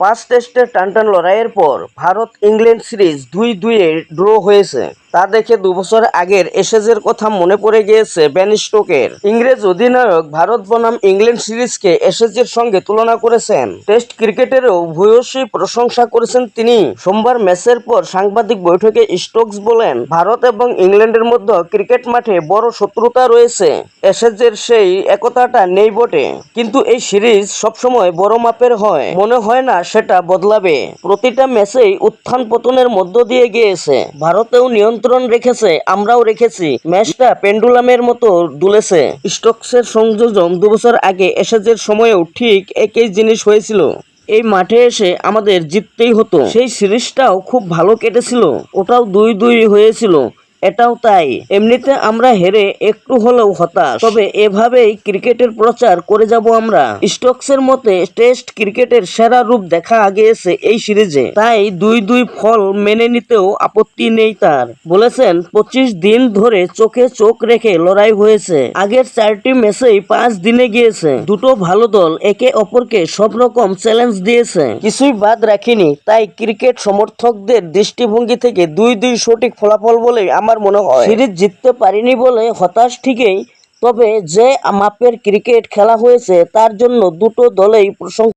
পাঁচ টেস্টের টানটান লড়াইয়ের পর ভারত ইংল্যান্ড সিরিজ দুই দুইয়ে ড্র হয়েছে। তা দেখে দুবছর আগের এসেজের কথা মনে পড়ে গিয়েছে বেন স্টোকের। ইংরেজ অধিনায়ক ভারত বনাম ইংল্যান্ড সিরিজকে এসেজের সঙ্গে তুলনা করেছেন। টেস্ট ক্রিকেটেরও ভূয়সী প্রশংসা করেছেন তিনি। সোমবার ম্যাচের পর সাংবাদিক বৈঠকে স্টোকস বলেন, ভারত এবং ইংল্যান্ডের মধ্যে ক্রিকেট মাঠে বড় শত্রুতা রয়েছে। এসেজের সেই একতাটা নেই বটে। কিন্তু এই সিরিজ সবসময় বড় মাপের হয়। মনে হয় না সেটা বদলাবে। প্রতিটা ম্যাচেই উত্থান পতনের মধ্য দিয়ে গিয়েছে। ভারতেও নিয়ন্ত্রণ রেখেছে, আমরাও রেখেছি। ম্যাচটা পেন্ডুলামের মতো দুলেছে। স্টকসের সংযোজন দুবছর আগে এসেজের সময়েও ঠিক একই জিনিস হয়েছিল। এই মাঠে এসে আমাদের জিততেই হতো। সেই সিরিজটাও খুব ভালো কেটেছিল। ওটাও দুই দুই হয়েছিল। এটাও তাই। এমনিতে আমরা হেরে একটু হলেও হতাশ। তবে এভাবেই ক্রিকেটের প্রচার করে যাব আমরা। স্টোকসের মতে, টেস্ট ক্রিকেটের সেরা রূপ দেখা গিয়েছে এই সিরিজে। তাই দুই দুই ফল মেনে নিতেও আপত্তি নেই তার। বলেছেন, পঁচিশ দিন ধরে চোখে চোখ রেখে লড়াই হয়েছে। আগের চারটি ম্যাচেই পাঁচ দিনে গিয়েছে। দুটো ভালো দল একে অপরকে সব রকম চ্যালেঞ্জ দিয়েছে। কিছুই বাদ রাখিনি। তাই ক্রিকেট সমর্থকদের দৃষ্টিভঙ্গি থেকে দুই দুই সঠিক ফলাফল বলে আমার মনে হয়। সিরিজ জিততে পারিনি বলে হতাশ ঠিকই, তবে যে মাপের ক্রিকেট খেলা হয়েছে, তার জন্য দুটো দলেই প্রশংসা